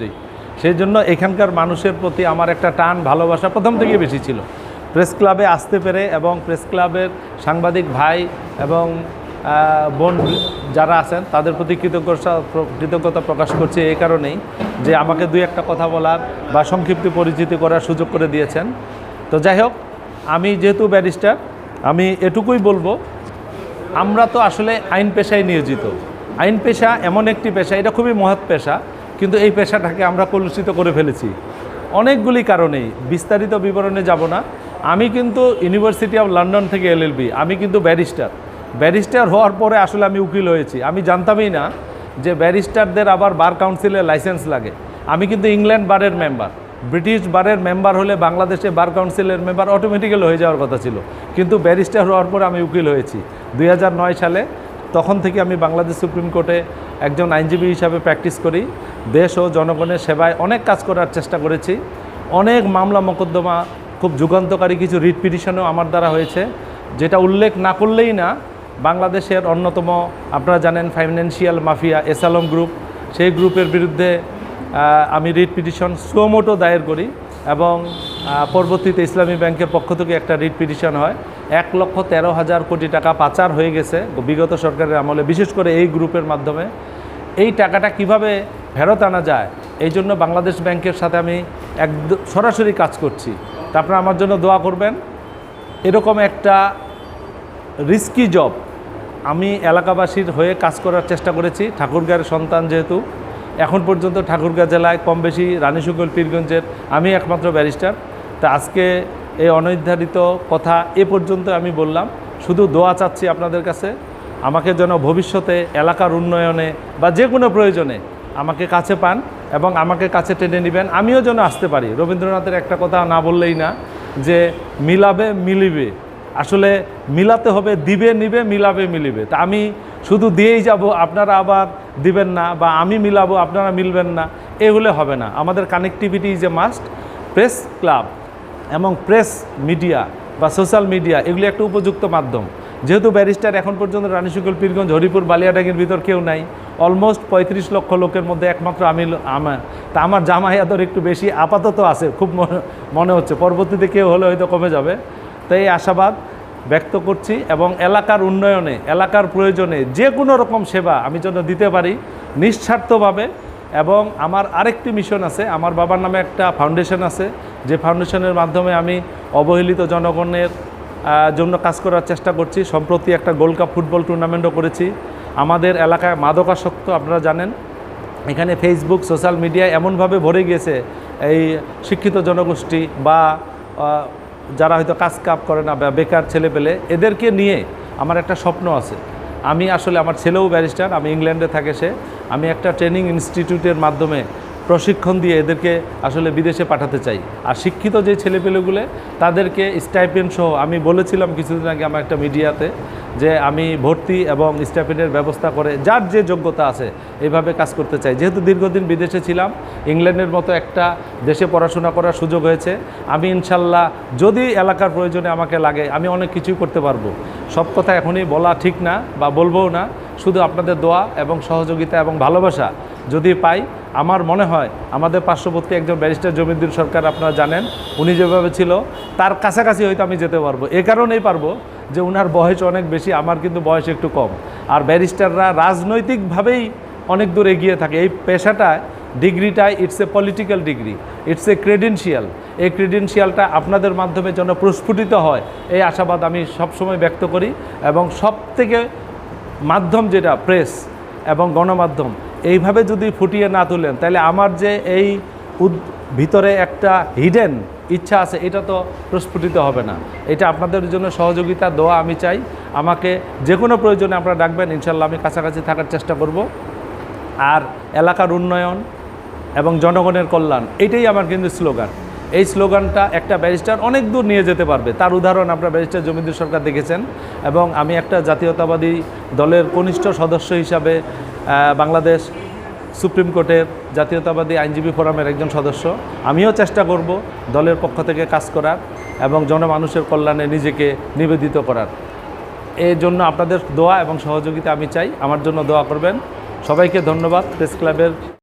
জি। সেই জন্য এখানকার মানুষের প্রতি আমার একটা টান ভালোবাসা প্রথম থেকে বেশি ছিল। প্রেস ক্লাবে আসতে পেরে এবং প্রেস ক্লাবের সাংবাদিক ভাই এবং বোন যারা আছেন, তাদের প্রতি কৃতজ্ঞতা কৃতজ্ঞতা প্রকাশ করছি এই কারণেই যে আমাকে দুই একটা কথা বলার বা সংক্ষিপ্ত পরিচিতি করার সুযোগ করে দিয়েছেন। তো যাই হোক, আমি যেহেতু ব্যারিস্টার, আমি এটুকুই বলব, আমরা তো আসলে আইন পেশায় নিয়োজিত। আইন পেশা এমন একটি পেশা, এটা খুবই মহৎ পেশা। কিন্তু এই পেশাটাকে আমরা কলুষিত করে ফেলেছি। অনেকগুলি কারণেই। বিস্তারিত বিবরণে যাব না। আমি কিন্তু ইউনিভার্সিটি অফ লন্ডন থেকে এলএলবি আমি কিন্তু ব্যারিস্টার। ব্যারিস্টার হওয়ার পরে আসলে আমি উকিল হয়েছি। আমি জানতামই না যে ব্যারিস্টারদের আবার বার কাউন্সিলের লাইসেন্স লাগে। আমি কিন্তু ইংল্যান্ড বারের মেম্বার। ব্রিটিশ বারের মেম্বার হলে বাংলাদেশে বার কাউন্সিলের মেম্বার অটোমেটিক্যালি হয়ে যাওয়ার কথা ছিল। কিন্তু ব্যারিস্টার হওয়ার পরে আমি উকিল হয়েছি। দুই হাজার নয় সালে তখন থেকে আমি বাংলাদেশ সুপ্রিম কোর্টে একজন আইনজীবী হিসাবে প্র্যাকটিস করি। দেশ ও জনগণের সেবায় অনেক কাজ করার চেষ্টা করেছি। অনেক মামলা মোকদ্দমা, খুব যুগান্তকারী কিছু রিট পিটিশনও আমার দ্বারা হয়েছে। যেটা উল্লেখ না করলেই না, বাংলাদেশের অন্যতম, আপনারা জানেন, ফাইন্যান্সিয়াল মাফিয়া এসালম গ্রুপ। সেই গ্রুপের বিরুদ্ধে আমি রিট পিটিশন সুমোটো দায়ের করি। এবং পরবর্তীতে ইসলামী ব্যাংকের পক্ষ থেকে একটা রিট পিটিশন হয়। এক লক্ষ তেরো হাজার কোটি টাকা পাচার হয়ে গেছে বিগত সরকারের আমলে, বিশেষ করে এই গ্রুপের মাধ্যমে। এই টাকাটা কীভাবে ফেরত আনা যায়, এই জন্য বাংলাদেশ ব্যাংকের সাথে আমি একদম সরাসরি কাজ করছি। তা আপনারা আমার জন্য দোয়া করবেন। এরকম একটা রিস্কি জব আমি এলাকাবাসীর হয়ে কাজ করার চেষ্টা করেছি। ঠাকুরগাঁয়ের সন্তান যেহেতু এখন পর্যন্ত ঠাকুরগাঁ জেলায় কম বেশি রানীশুগল পীরগঞ্জের আমি একমাত্র ব্যারিস্টার। তা আজকে এই অনির্ধারিত কথা এ পর্যন্ত আমি বললাম। শুধু দোয়া চাচ্ছি আপনাদের কাছে, আমাকে যেন ভবিষ্যতে এলাকার উন্নয়নে বা যে কোনো প্রয়োজনে আমাকে কাছে পান এবং আমাকে কাছে টেনে নেবেন। আমিও যেন আসতে পারি। রবীন্দ্রনাথের একটা কথা না বললেই না, যে মিলাবে মিলিবে। আসলে মিলাতে হবে, দিবে, নিবে, মিলাবে, মিলিবে। তা আমি শুধু দিয়েই যাব, আপনারা আবার দিবেন না, বা আমি মিলাবো, আপনারা মিলবেন না, এ হলে হবে না। আমাদের connectivity is a must press club এবং প্রেস মিডিয়া বা সোশ্যাল মিডিয়া এগুলি একটা উপযুক্ত মাধ্যম। যেহেতু ব্যারিস্টার এখন পর্যন্ত রানীশুকল পীরগঞ্জ, হরিপুর, বালিয়াডাঙ্গির ভিতর কেউ নাই। অলমোস্ট পঁয়ত্রিশ লক্ষ লোকের মধ্যে একমাত্র আমি আমার তা আমার জামাই আদর একটু বেশি আপাতত আছে, খুব মনে- মনে হচ্ছে। পরবর্তীতে কেউ হলে হয়তো কমে যাবে। তাই এই আশাবাদ। ব্যক্ত করছি এবং এলাকার উন্নয়নে, এলাকার প্রয়োজনে যে কোনো রকম সেবা আমি যেন দিতে পারি নিঃস্বার্থভাবে এবং আমার আরেকটি মিশন আছে, আমার বাবার নামে একটা ফাউন্ডেশন আছে, যে ফাউন্ডেশনের মাধ্যমে আমি অবহেলিত জনগণের জন্য কাজ করার চেষ্টা করছি। সম্প্রতি একটা গোল্ড কাপ ফুটবল টুর্নামেন্টও করেছি। আমাদের এলাকায় মাদকাসক্ত আপনারা জানেন, এখানে ফেসবুক সোশ্যাল মিডিয়া এমনভাবে ভরে গিয়েছে এই শিক্ষিত জনগোষ্ঠী বা যারা হয়তো কাজ কাপ করে না বা বেকার ছেলে পেলে এদেরকে নিয়ে আমার একটা স্বপ্ন আছে। আমি আসলে আমার ছেলেও ব্যারিস্টার, আমি ইংল্যান্ডে থাকে সে। আমি একটা ট্রেনিং ইনস্টিটিউটের মাধ্যমে প্রশিক্ষণ দিয়ে এদেরকে আসলে বিদেশে পাঠাতে চাই। আর শিক্ষিত যে ছেলেপেলেগুলো, তাদেরকে স্টাইপেন্ড সহ, আমি বলেছিলাম কিছুদিন আগে আমার একটা মিডিয়াতে যে আমি ভর্তি এবং স্টাইপেন্ডের ব্যবস্থা করে, যার যে যোগ্যতা আছে, এইভাবে কাজ করতে চাই। যেহেতু দীর্ঘদিন বিদেশে ছিলাম, ইংল্যান্ডের মতো একটা দেশে পড়াশোনা করার সুযোগ হয়েছে, আমি ইনশাল্লাহ যদি এলাকার প্রয়োজনে আমাকে লাগে, আমি অনেক কিছুই করতে পারব। সব কথা এখনই বলা ঠিক না বা বলবও না, শুধু আপনাদের দোয়া এবং সহযোগিতা এবং ভালোবাসা। যদি পাই, আমার মনে হয় আমাদের পার্শ্ববর্তী একজন ব্যারিস্টার জমিদ্দিন সরকার, আপনারা জানেন, উনি যেভাবে ছিল, তার কাছাকাছি হয়তো আমি যেতে পারব। এ কারণেই পারব যে উনার বয়স অনেক বেশি, আমার কিন্তু বয়স একটু কম। আর ব্যারিস্টাররা রাজনৈতিকভাবেই অনেক দূর এগিয়ে থাকে। এই পেশাটায় ডিগ্রিটাই it's a political degree it's a credential এই ক্রেডেন্সিয়ালটা আপনাদের মাধ্যমে যেন প্রস্ফুটিত হয়, এই আশাবাদ আমি সবসময় ব্যক্ত করি। এবং সব থেকে মাধ্যম যেটা প্রেস এবং গণমাধ্যম এইভাবে যদি ফুটিয়ে না তুলেন, তাহলে আমার যে এই ভিতরে একটা হিডেন ইচ্ছা আছে, এটা তো প্রস্ফুটিত হবে না। এটা আপনাদের জন্য সহযোগিতা দেওয়া আমি চাই। আমাকে যে কোনো প্রয়োজনে আপনারা ডাকবেন, ইনশাল্লাহ আমি কাছাকাছি থাকার চেষ্টা করব। আর এলাকার উন্নয়ন এবং জনগণের কল্যাণ, এটাই আমার কিন্তু স্লোগান। এই স্লোগানটা একটা ব্যারিস্টার অনেক দূর নিয়ে যেতে পারবে। তার উদাহরণ আপনার ব্যারিস্টার জমিদুর সরকার দেখেছেন। এবং আমি একটা জাতীয়তাবাদী দলের কনিষ্ঠ সদস্য হিসাবে বাংলাদেশ সুপ্রিম কোর্টের জাতীয়তাবাদী আইনজীবী ফোরামের একজন সদস্য। আমিও চেষ্টা করব দলের পক্ষ থেকে কাজ করার এবং জনমানুষের কল্যাণে নিজেকে নিবেদিত করার। এর জন্য আপনাদের দোয়া এবং সহযোগিতা আমি চাই। আমার জন্য দোয়া করবেন। সবাইকে ধন্যবাদ। প্রেস ক্লাবের